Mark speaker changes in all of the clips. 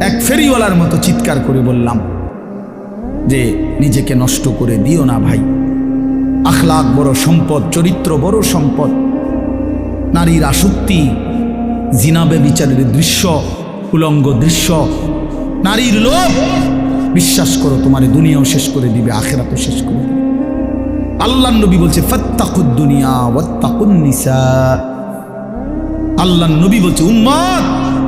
Speaker 1: এক ফেরিওয়ালার মতো চিৎকার করে বললাম, যে নিজেকে নষ্ট করে দিও না ভাই। আখলাক বড় সম্পদ, চরিত্র বড় সম্পদ। নারীর আসক্তি জিনাবে বিচারের দৃশ্য, উলঙ্গ দৃশ্য। নারীর লোভ, বিশ্বাস করো তোমার দুনিয়াও শেষ করে দিবে, আখেরাতও শেষ করে দিবে। আল্লাহ নবী বলছে, ফত্তাকুদ দুনিয়া ওয়াত্তাকুন নিসা। আল্লাহ নবী বলছে, উম্মত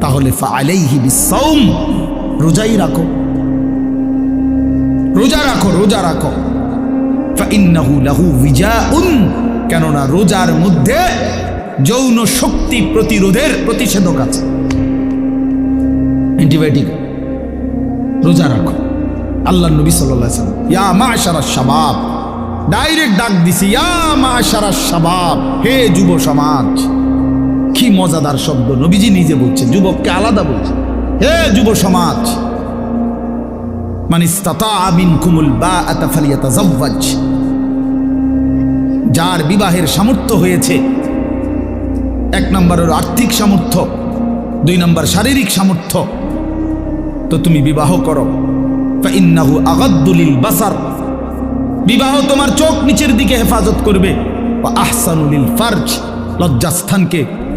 Speaker 1: তাহলে রোজাই রাখো। রোজা রাখো রোজা রাখো। কেননা রোজার মধ্যে যৌন শক্তি প্রতিরোধের প্রতিষেধক আছে। অ্যান্টিবায়োটিক রোজা রাখো। আল্লাহ নবী সাল্লাহ সাল্লাম, ইয়া মা সারা শাবাব, ডাইরেক্ট ডাক দিছি, ইয়া মা সারা শাবাব, হে যুব সমাজ। কি মজাদার শব্দ নবীজি নিজে বলছে যুবককে আলাদা বলছে হে যুব সমাজ মানে যার বিবাহের সামর্থ্য হয়েছে, এক নম্বরের আর্থিক সামর্থ্য, দুই নম্বর শারীরিক সামর্থ্য, তো তুমি বিবাহ করো। ফাইন্নাহু আগাদ্দুলিল বাসার। বিবাহ তোমার চোখ নিচের দিকে হেফাজত করবে। আহসানুলিল ফার্জ, লজ্জাস্থানকে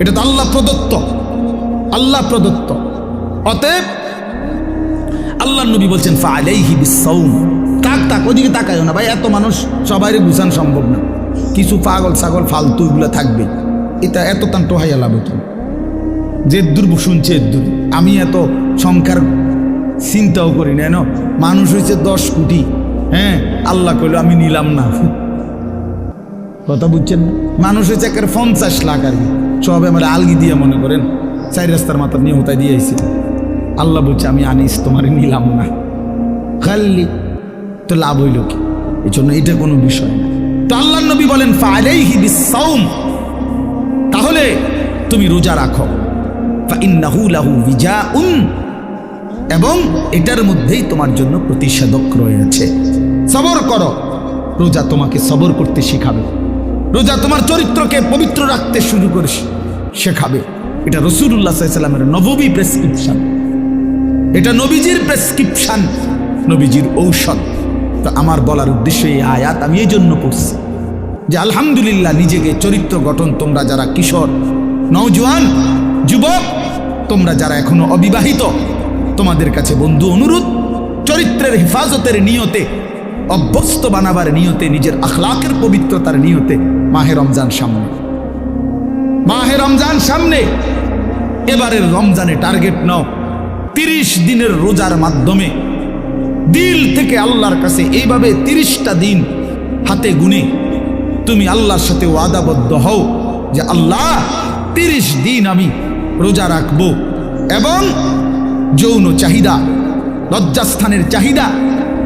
Speaker 1: এটা তো আল্লাহ প্রদত্ত। আল্লাহ প্রদত্ত। অতএব আল্লাহ নবী বলছেন তাক তাক, ওদিকে তাকায় না। ভাই, এত মানুষ সবাইরে গুছান সম্ভব না। কিছু পাগল, ছাগল, ফালতু, এগুলো থাকবে। এটা এত তান টোহাইয়া লাভ হতো যে দূর শুনছে দূর। আমি এত সংখ্যার চিন্তাও করি না, এনো? মানুষ হয়েছে দশ কোটি। হ্যাঁ? আল্লাহ কইল, আমি নিলাম না। কথা বুঝছেন মানুষ হয়েছে একের পঞ্চাশ লাখ আর কি। সব আমার আলগি দিয়ে মনে করেন, চার রাস্তার মাথা নিয়ে হোতায় দিয়ে আইছে। আল্লাহ বলছে, আমি আনিস, তোমার নিলাম না। খাল্লি তো লাভ হইল কি? এই জন্য এটা কোনো বিষয় না। তো আল্লাহ নবী বলেন তাহলে তুমি রোজা রাখো। এবং এটার মধ্যেই তোমার জন্য প্রতিষেধক রয়েছে। সবর করো। রোজা তোমাকে সবর করতে শেখাবে। রোজা তোমার চরিত্রকে পবিত্র রাখতে শুরু করে শেখাবে। এটা রসুল্লাহ সাল্লামের নববী প্রেসক্রিপশন। এটা নবীজির প্রেসক্রিপশন, নবীজির ঔষধ। তো আমার বলার উদ্দেশ্যে এই আয়াত আমি এই জন্য পড়ছি যে আলহামদুলিল্লাহ নিজেকে চরিত্র গঠন তোমরা যারা কিশোর, নওজোয়ান, যুবক, তোমরা যারা এখনও অবিবাহিত, তোমাদের কাছে বন্ধু অনুরোধ, চরিত্রের হেফাজতের নিয়তে অভ্যস্ত বানাবার নিয়তে, নিজের আখলাকের পবিত্রতার নিয়তে মাহে রমজান সামনে। মাহে রমজান সামনে। এবারের রমজানে টার্গেট নাও। তিরিশ দিনের রোজার মাধ্যমে দিল থেকে আল্লাহর কাছে এইভাবে তিরিশটা দিন হাতে গুনে তুমি আল্লাহর সাথে ওয়াদাবদ্ধ হও যে, আল্লাহ, তিরিশ দিন আমি রোজা রাখব এবং যৌন চাহিদা, লজ্জাস্থানের চাহিদা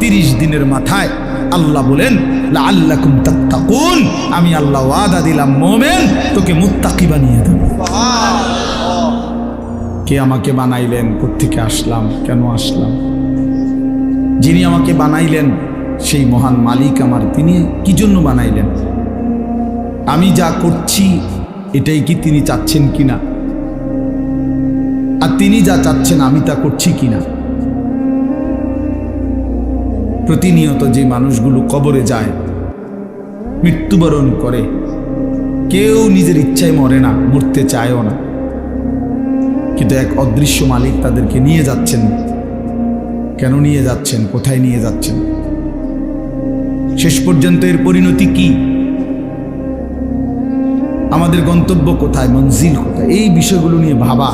Speaker 1: তিরিশ দিনের মাথায় আল্লাহ বলেন আল্লাহ তাত্তাকুন। আমি আল্লাহ ওয়াদা দিলাম, মোমেন, তোকে মুত্তাকি বানিয়ে দেব। কে আমাকে বানাইলেন? কোত্থেকে আসলাম? কেন আসলাম? যিনি আমাকে বানাইলেন, সেই মহান মালিক আমার। তিনি কি জন্য বানাইলেন? আমি যা করছি, এটাই কি তিনি চাচ্ছেন কিনা? আর তিনি যা চাচ্ছেন, আমি তা করছি কিনা? প্রতিনিয়ত যে মানুষগুলো কবরে যায়, মৃত্যুবরণ করে, কেউ নিজের ইচ্ছায় মরে না, মরতে চায়ও না। কিন্তু এক অদৃশ্য মালিক তাদেরকে নিয়ে যাচ্ছেন। কেন নিয়ে যাচ্ছেন? কোথায় নিয়ে যাচ্ছেন? শেষ পর্যন্ত এর পরিণতি কি? আমাদের গন্তব্য কোথায়? মঞ্জিল কোথায়? এই বিষয়গুলো নিয়ে ভাবা,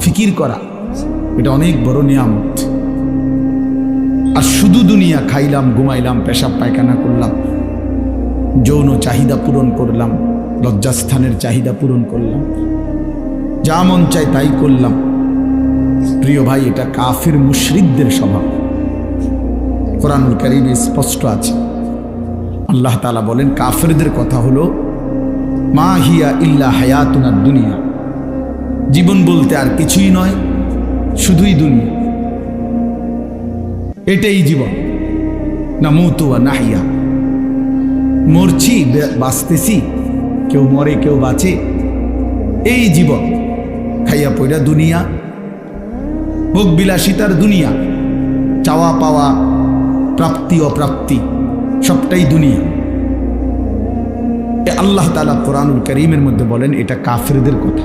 Speaker 1: ফিকির করা, এটা অনেক বড় নিয়ামত। আর শুধু দুনিয়া খাইলাম, ঘুমাইলাম, পেশাব পায়খানা করলাম, যৌন চাহিদা পূরণ করলাম, লজ্জাস্থানের চাহিদা পূরণ করলাম, যা মন চাই তাই করলাম। প্রিয় ভাই, এটা কাফির মুশরিকদের স্বভাব। কোরআনুল করিমে স্পষ্ট আছে। আল্লাহ তালা বলেন, কাফেরদের কথা হলো, মা হিয়া ইল্লা হায়াতুনার দুনিয়া জীবন বলতে আর কিছুই নয়, শুধুই দুনিয়া। এটাই জীবন। না মৌতুয়া নাহিয়া। মরছি বাঁচতেছি। কেউ মরে, কেউ বাঁচে। এই জীবন। খাইয়া পইরা দুনিয়া। ভোগ বিলাসিতার দুনিয়া। চাওয়া পাওয়া, প্রাপ্তি, অপ্রাপ্তি, সবটাই দুনিয়া। এ আল্লাহ তালা কোরআনুল করিমের মধ্যে বলেন, এটা কাফেরদের কথা।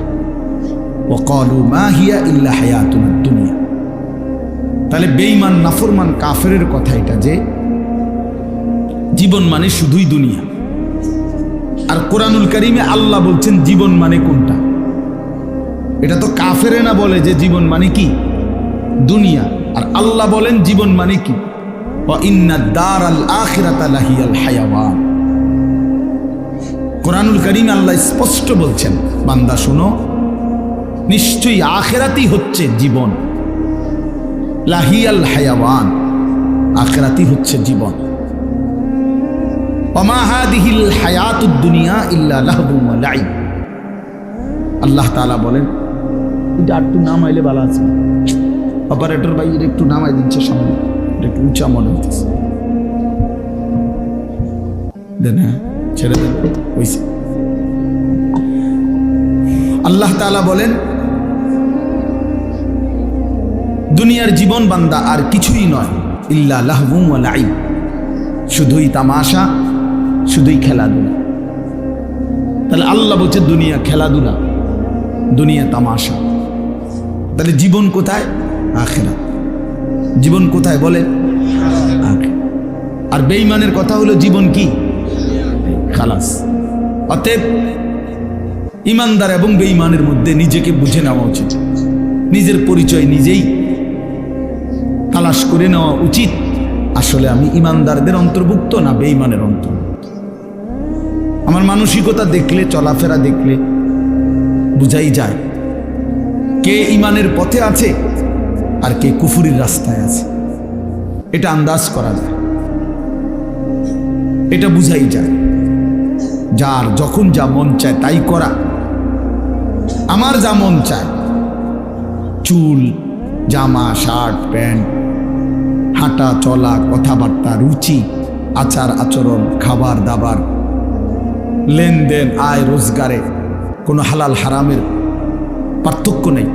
Speaker 1: ও কলু মা হিয়া ইল্লা হায়াতুনাদ দুনিয়া। তাহলে বেঈমান, নাফরমান, কাফেরের কথা এটা যে, জীবন মানে শুধুই দুনিয়া। আর কোরআনুল করিমে আল্লাহ বলছেন, জীবন মানে কোনটা? এটা তো কাফেরে না বলে যে জীবন মানে কি? দুনিয়া। আর আল্লাহ বলেন, জীবন মানে কি? কোরআনুল করিম আল্লাহ স্পষ্ট বলছেন, বান্দা শুনো, নিশ্চয়ই আখেরাতি হচ্ছে জীবন। লাহিয়াল হায়াওয়ান আখেরাতি হচ্ছে জীবন। অমাহাদিহিল হায়াতুদ দুনিয়া ইল্লা লাহবু ওয়া আল্লাহ তাআলা বলেন, এটা একটু নামাইলে ভালো আছে। অপারেটর ভাই, এটা একটু নামাই দিচ্ছে সামনে এটা একটু উঁচা মনে হইতেছে দেন হ্যাঁ ছেড়ে দেন আল্লাহ তাআলা বলেন দুনিয়ার জীবন বান্দা আর কিছুই নয়, ইল্লা লাহবুম লাইব শুধুই তামাশা, শুধুই খেলাধুলা। তাহলে আল্লাহ বলছে, দুনিয়া খেলাধুলা, দুনিয়া তামাশা। তাহলে জীবন কোথায়? আখেরাত। জীবন কোথায় বলে? আর বেঈমানের কথা হলো জীবন কি? খালাস। অতএব ইমানদার এবং বেইমানের মধ্যে নিজেকে বুঝে নেওয়া উচিত। নিজের পরিচয় নিজেই তালাশ করে নেওয়া উচিত। আসলে আমি ইমানদারদের অন্তর্ভুক্ত না, বেঈমানের অন্তর্ভুক্ত। আমার মানসিকতা দেখলে, চলাফেরা দেখলে বুঝাই যায় কে ইমানের পথে আছে আর কে কুফুরির রাস্তায় আছে। এটা আন্দাজ করা যায়। এটা বুঝাই যায়। যার যখন যা মন চায় তাই করা। আমার যা মন চায়। চুল, জামা, শার্ট, প্যান্ট হাঁটা, চলা, কথাবার্তা, রুচি, আচার, আচরণ, খাবার, দাবার, লেনদেন, আয়, রোজগারে কোনো হালাল, হারামের পার্থক্য নেই।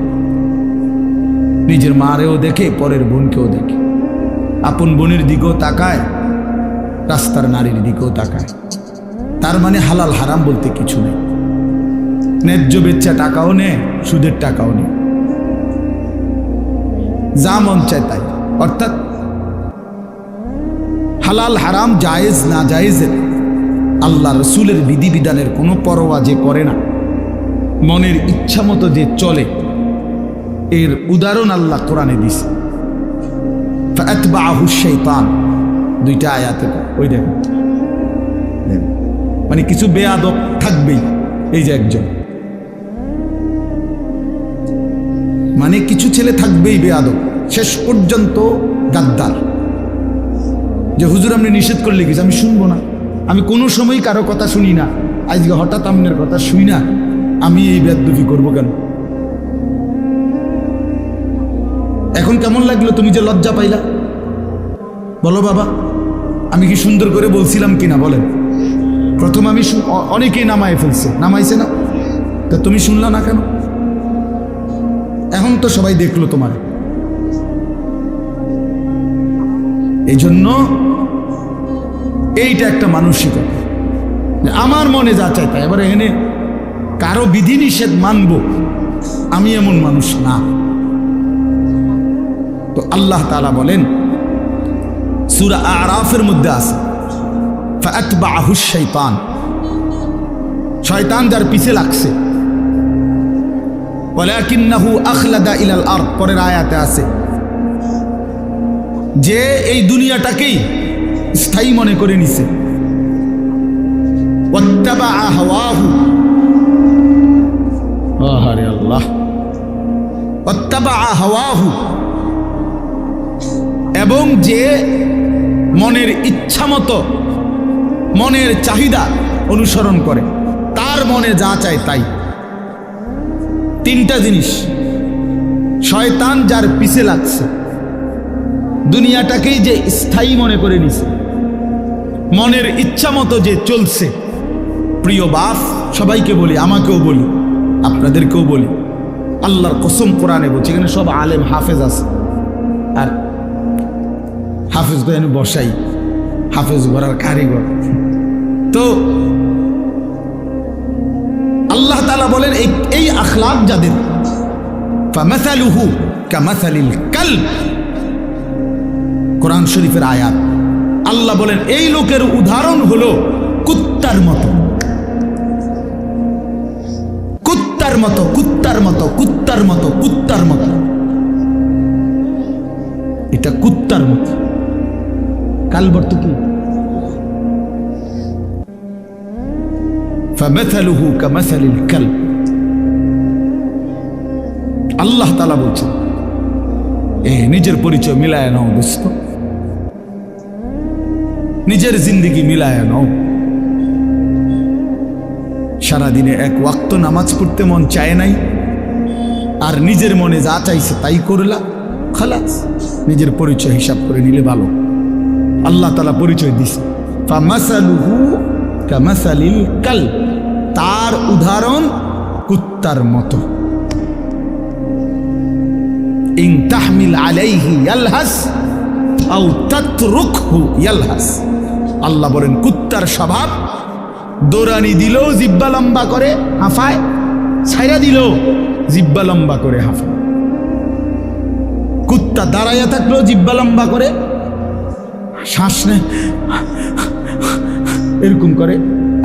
Speaker 1: নিজের মারেও দেখে, পরের বোনকেও দেখে। আপন বোনের দিকেও তাকায়, রাস্তার নারীর দিকেও তাকায়। তার মানে হালাল, হারাম বলতে কিছু নেই। ন্যায্য বেচ্চা টাকাও নে সুদের টাকাও নেই। যা মন চায় তাই। অর্থাৎ হালাল, হারাম, জায়েজ, না জায়েজের। আল্লাহ রসুলের বিধিবিধানের কোনো পরোয়া যে করে না। মনের ইচ্ছা মতো যে চলে, এর উদাহরণ আল্লাহ কোরআনে দিছে। শাইতান দুইটা আয়াতে ওই দেখেন। মানে কিছু বেয়াদব থাকবেই, এই যে একজন। মানে কিছু ছেলে থাকবেই বেয়াদব। শেষ পর্যন্ত গাদ্দার। যে হুজুর আপনি নিষেধ করলে কিছু আমি শুনব না। আমি কোনো সময় কারও কথা শুনি না। আজকে হঠাৎ আপনার কথা শুই না। আমি এই বেদবি করব কেন? এখন কেমন লাগল তুমি যে লজ্জা পাইলা? বলো বাবা, আমি কি সুন্দর করে বলছিলাম কিনা বলেন। প্রথম আমি অনেকেই নামায় ফেলছে। নামাইছে না। তা তুমি শুনলা না কেন? এখন তো সবাই দেখল তোমার। এই জন্য এইটা একটা মানসিকতা। আমার মনে যা চাই তাই। এবার এখানে কারও বিধিনিষেধ মানব, আমি এমন মানুষ না। তো আল্লাহ তাআলা বলেন, সূরা আরাফের মধ্যে আছে ফাতবাহু শাইতান শয়তান যার পিছে লাগছে। ওয়ালাকিন্নাহু আখলাদা ইলাল আরদ, পরের আয়াতে আছে যে এই দুনিয়াটাকেই স্থায়ী মনে করে নিছে। আল্লাহ। হাওয়াহু। এবং যে মনের ইচ্ছা মতো মনের চাহিদা অনুসরণ করে তার মনে যা চায় তাই। তিনটা জিনিস শয়তান যার পিছে লাগছে। দুনিয়াটাকেই যে স্থায়ী মনে করে নিছে। মনের ইচ্ছা মতো যে চলছে। প্রিয় বাপ, সবাইকে বলি, আমাকেও বলি, আপনাদেরকেও বলি, আল্লাহর কসম কোরআনে বলছি, এখানে সব আলেম হাফেজ আছে। আর হাফেজ এনে বসাই, হাফেজ গড়ার কারিগর। তো আল্লাহ তালা বলেন, এই এই আখলাক যাদের কালব। কোরআন শরীফের আয়াত আল্লাহ বলেন এই লোকের উদাহরণ হলো কুত্তার মতো কুত্তার মতো কুত্তার মতো কুত্তার মতো কুত্তার মতো এটা কুত্তার মতো কালবর্ত কি فمثله كمثل الكلب আল্লাহ তালা বলছেন এ নিজের পরিচয় মিলায় নাও দোস্ত নিজের জিন্দিগি মিলায় নাও। সারাদিনে এক ওয়াক্ত নামাজ পড়তে মন চায় নাই, আর নিজের মনে যা চাইছে তাই করলা, খালাস, নিজের পরিচয় হিসাব করে নিলে ভালো। আল্লাহ তালা পরিচয় দিছে কাল, তার উদাহরণ কুত্তার মতো। ইন তাহমিল আলাইহি ইয়ালহাস, আও তাতরুকহু ইয়ালহাস। আল্লাহ বলেন, কুত্তার স্বভাব। দৌড়ানি দিলেও জিব্বা লম্বা করে হাঁফায়, ছাইরা দিলেও জিব্বা লম্বা করে হাঁফায়। কুত্তা দাঁড়াইয়া থাকলেও জিব্বা লম্বা করে, শ্বাস নেয়, এরকম করে।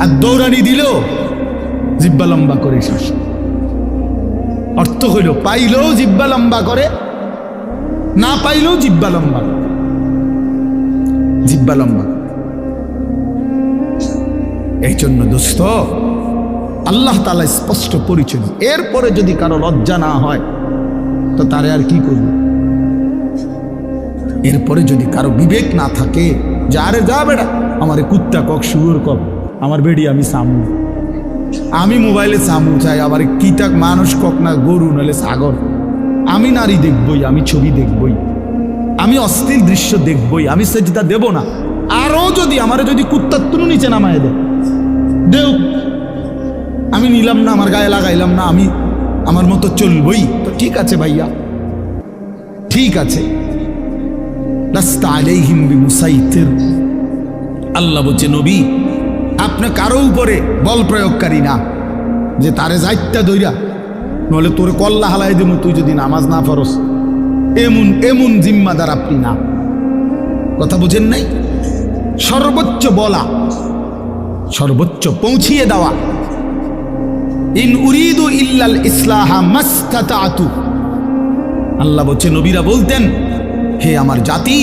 Speaker 1: আর দৌড়ানি দিল জিব্বা লম্বা করে শ্বাস অর্থ হইল, পাইলেও জিব্বা লম্বা করে, না পাইলেও জিব্বা লম্বা জিব্বা লম্বা। এই জন্য দোস্ত আল্লাহ তালা স্পষ্ট পরিচয় এরপরে যদি কারও লজ্জা না হয়, তো তারে আর কি করবে? এরপরে যদি কারও বিবেক না থাকে, যে আরে যা বেড়া আমার কুত্তা কক, শুয়োর কক, আমার বেডি আমি সামু। আমি মোবাইলে সামু, চাই আবার কিটাক মানুষ কক না, গরু নাহলে সাগর আমি নারী দেখবই, আমি ছবি দেখবই। আমি অস্থির দৃশ্য দেখবই, আমি সেজদা দেব না। আরও যদি, আমার যদি কুত্তার তুলু নিচে নামায় দেয়। দেও। আমি নিলাম না, আমার গায়ে লাগাইলাম না, আমি আমার মতো চলবই। তো ঠিক আছে ভাইয়া। ঠিক আছে। আল্লাহ বলছে, নবী, আপনি কারও উপরে বল প্রয়োগকারী না, যে তারে যাইত্যা দইরা নলে তোর কল্লা হালাই দেবো তুই যদি নামাজ না ফরস এমন এমন জিম্মাদার আপনি না। কথা বুঝেন নাই? সর্বোচ্চ বলা সর্বোচ্চ পৌঁছিয়ে দেওয়া। ইন উরিদু ইল্লাল ইসলাহা মাস্তাতাতু। আল্লাহ বলছে, নবীরা বলতেন, হে আমার জাতি